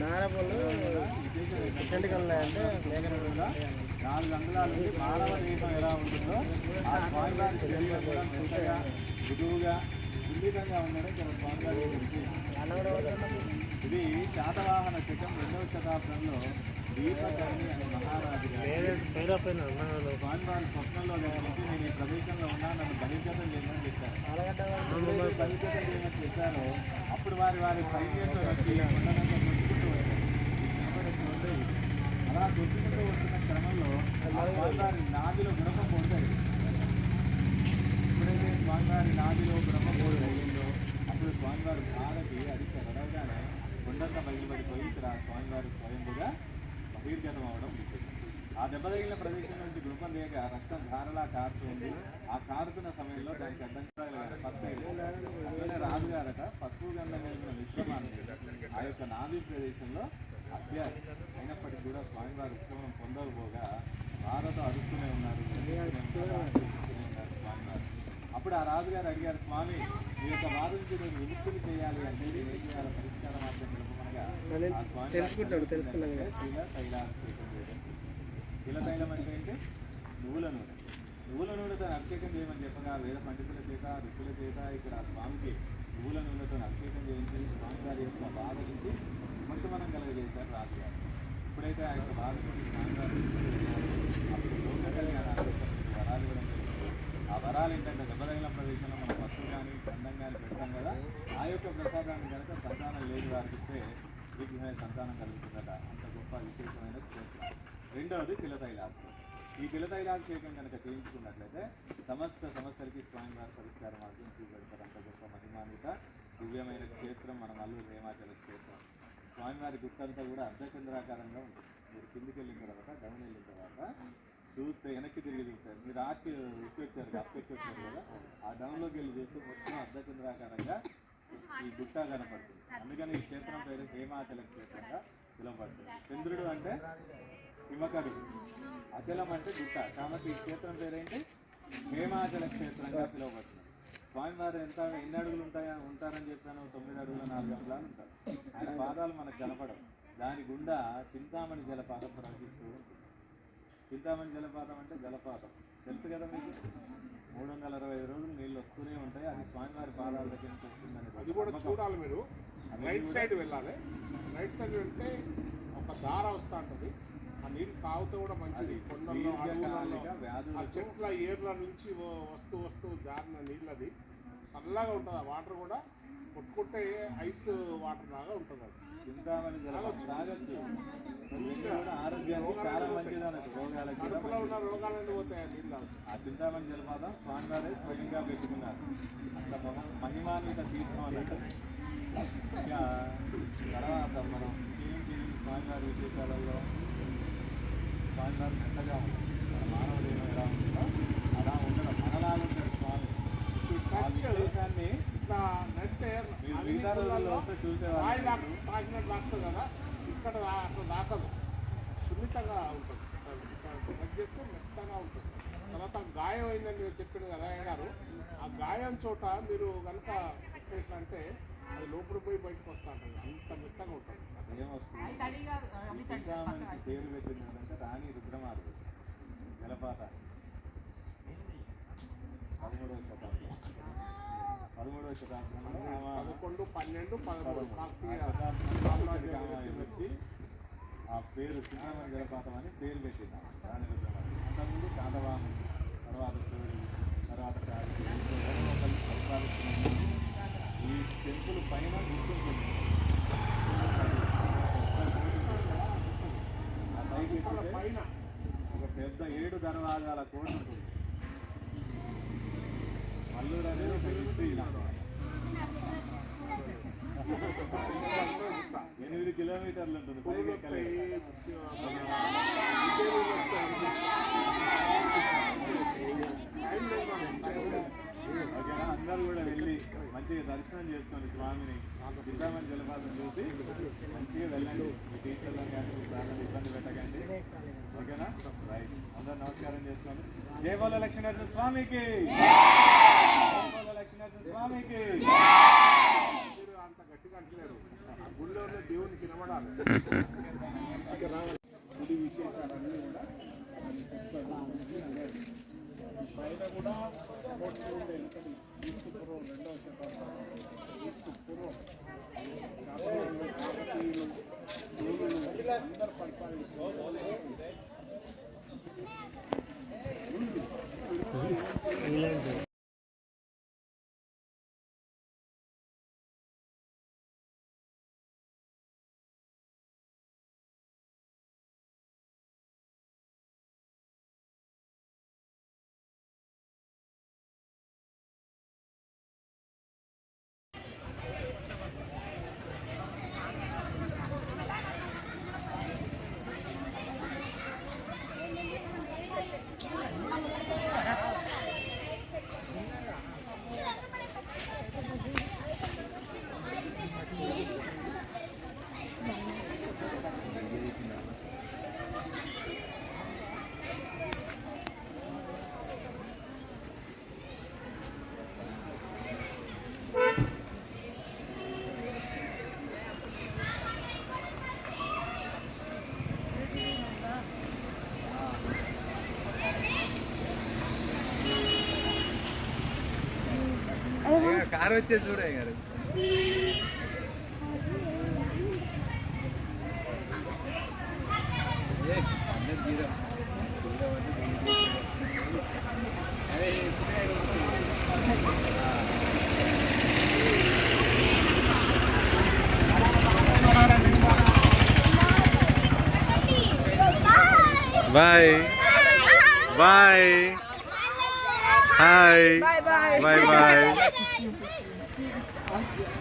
నారపళ్ళు సెంటికల్ ఉన్నాయంటే కూడా నాలుగు అంగుళాల నుండి మానవ దేహం ఎలా ఉంటుందో ఆ సున్నితంగా ఉండడం ఇక్కడ. ఇది శాతవాహన శకం రెండవ శతాబ్దంలో దీపకర్ణి అనే మహారాజు స్వప్నంలో నేను ఈ ప్రదేశంలో ఉన్నా నన్ను బహిర్గతం చేయమని చెప్పారు ఎప్పుడైతే చేయమని అప్పుడు వారి వారి సైన్యంతో వచ్చి కొండనంతా వచ్చారు ఉండేది. అలా దొచ్చుకుంటూ వస్తున్న క్రమంలో స్వామివారి నాదిలో గుణపం పోతాయి ఎప్పుడైతే స్వామివారి నాదిలో గుణపం అయ్యిందో అప్పుడు స్వామివారి భారతి అడిగి రడవగానే కొండంతా బయలుపడిపోయి ఇక్కడ స్వామివారు స్వయంగా బహిర్గతం అవడం ఆ దెబ్బ తగిలిన ప్రదేశం నుంచి గుణపం లేక రక్తం ధారలా కారుతుంది ఆ కారుతున్న సమయంలో దానికి అడ్డం ఫస్ట్ అట్లనే రాజుగారట పసుపు గంధం కలిగిన విశ్రమాన్ని ఆ యొక్క నాది ప్రదేశంలో అభ్యాసి. అయినప్పటికీ కూడా స్వామివారి ఉత్సవం పొందకపోగా వారతో అడుగుతూనే ఉన్నారు. స్వామివారు అప్పుడు ఆ రాజుగారు అడిగారు స్వామి మీ యొక్క బాధ నుంచి నేను విముక్తులు చేయాలి అంటే నేను పరిష్కార మార్గం తెలుసుకుంటాడు, తెలుసుకున్నాం ఇలా తైలం అంటే ఏంటి నువ్వుల నూనె నువ్వుల నూనెతో అభిషేకం చేయమని చెప్పగా వేద పండితుల చేత రుక్కుల చేత ఇక్కడ స్వామికి నువ్వుల నూనెతో అభిషేకం చేయించి స్వామి గారి యొక్క బాధ నుంచి విమర్శమనం కలగజేశారు రాజుగారు ఎప్పుడైతే ఆ యొక్క బాధ నుంచి స్వామివారు అప్పుడు లోక వరాలు ఇవ్వడం జరిగింది ఆ వరాలు ఏంటంటే దెబ్బతగిన ప్రదేశంలో మనం పసుపు కానీ గంధం కానీ పెడతాం కదా ఆ యొక్క ప్రసాదాన్ని కనుక సంతానం లేని వారికి వీటిపై సంతానం కలుగుతుందట అంత గొప్ప విశేషమైన క్షేత్రం. రెండవది పిలతైలాభిషేకం ఈ పిలతైలాభిషేకం కనుక చేయించుకున్నట్లయితే సమస్త సమస్యలకి స్వామివారి పరిష్కారం అర్థం చూపెడతారు. అంత గొప్ప మహిమాన్విత దివ్యమైన క్షేత్రం మన మల్లూరు హేమాచల క్షేత్రం. స్వామివారి గుర్తంతా కూడా అర్ధచంద్రాకారంగా ఉంటుంది. మీరు కిందికి వెళ్ళిన తర్వాత డౌన్ వెళ్ళిన తర్వాత చూస్తే వెనక్కి తిరిగి చూస్తారు. మీరు ఆర్చి ఎక్కువ వచ్చారు అప్పు వచ్చారు కదా. ఆ డౌన్లోకి వెళ్ళి చూస్తే మొత్తం అర్ధచంద్రాకారంగా ఈ గుట్ట కనపడుతుంది. అందుకని ఈ క్షేత్రం పేరు హేమాచల క్షేత్రంగా పిలువబడుతుంది. చంద్రుడు అంటే హిమకరుడు అచలం అంటే గుట్ట. కాబట్టి ఈ క్షేత్రం పేరేంటి? హేమాచల క్షేత్రంగా పిలువబడుతుంది. స్వామివారు ఎంత ఎన్ని అడుగులు ఉంటాయా ఉంటారని చెప్పాను. తొమ్మిది అడుగుల నాలుగు అంగుళాలు ఉంటారు. ఆయన పాదాలు మనకు కనపడవు. దాని గుండా చింతామణి జలపాతం ప్రవహిస్తూ ఉంటుంది. చింతామణి జలపాతం అంటే జలపాతం. తెలుసు కదా మీకు? మూడు వందల అరవై ఐదు రోజులు నీళ్ళు వస్తూనే ఉంటాయి. అది స్వామివారి పాదాల దగ్గర నుంచి వస్తుందని అది కూడా చూడాలి మీరు. రైట్ సైడ్ వెళ్ళాలి. రైట్ సైడ్ వెళ్తే ఒక దార వస్తూ ఉంటుంది. ఆ నీరు తాగుతూ కూడా మంచిది. కొండల్లో ఆ చెట్ల ఏర్ల నుంచి వస్తూ వస్తూ జారిన నీళ్ళది. చల్లగా ఉంటుంది. ఆ వాటర్ కూడా కొట్టుకుంటే ఐస్ వాటర్ లాగా ఉంటుంది అది. చింతామణి జలపాతం తాగొచ్చు ఇవన్నీ కూడా ఆరోగ్యానికి చాలా మంచిది అన్నట్టు రోగాలకి కూడా కడుపులో మంచిది. ఉన్న రోగాలన్నీ పోతాయి? నీళ్ళు. ఆ చింతామణి జలపాతం స్వామివారే స్వయంగా పెట్టుకున్నారు. అంత మహ- మహిమాన్విత తీర్థం అన్నట్టు ఇక తర్వాత మనం టీవీ స్వామివారి విశేషాలలో స్వామివారు మెత్తగా ఉంటుంది మన మానవ దేహం ఎలా ఉంటుందో అలా ఉండడం. మనలాగా ఉంటాడు స్వామి. రాయి తాకినట్టు తాకుతుంది కదా ఇక్కడ అసలు దాకదు సున్నితంగా ఉంటుంది. చేస్తే మెత్తగా ఉంటుంది. తర్వాత గాయం అయిందని మీరు చెప్పింది కదా గారు ఆ గాయం చోట మీరు కనుక ఎట్లా అంటే అది లోపల పోయి బయటకు వస్తూ ఉంటుంది అంత మెత్తగా ఉంటుంది. చింతామణికి పేరు పెట్టింది ఏంటంటే రాణి రుద్రమార్గం జలపాతాన్ని పదమూడవ శతాబ్దం. పదకొండు పన్నెండు పదమూడు వచ్చి ఆ పేరు చింతామణి జలపాతం అని పేరు పెట్టింది రుద్రమార్గం అంతకుముందు శాతవాహనం తర్వాత తర్వాత ఈ టెంపుల్ పైన గుర్తుంటుంది పైన. ఒక పెద్ద ఏడు దర్వాజాల కోట ఉంటుంది మల్లూరు అనేది ఒక హిస్టరీ ఎనిమిది కిలోమీటర్లు ఉంటుంది. పైకి ఓకేనా అందరూ కూడా వెళ్ళి మంచిగా దర్శనం చేసుకోండి స్వామిని చింతామణి జలపాతం చూసి మంచిగా వెళ్ళండి మీ టీచర్లను కానీ మీ ఇబ్బంది పెట్టకండి ఓకేనా? రైట్. అందరూ నమస్కారం చేసుకోండి. జై లక్ష్మీనరసింహ స్వామికి! జై లక్ష్మీనరసింహ స్వామికి! అంత గట్టిగా అంటలేరు. ఆ దేవుని గుడి విశేషాలన్నీ కూడా పైన కూడా రెండవ శతాబ్దం. యోగులు అందరు కారు వచ్చేసి చూడే గారు. Bye. Bye. Bye bye. Bye bye.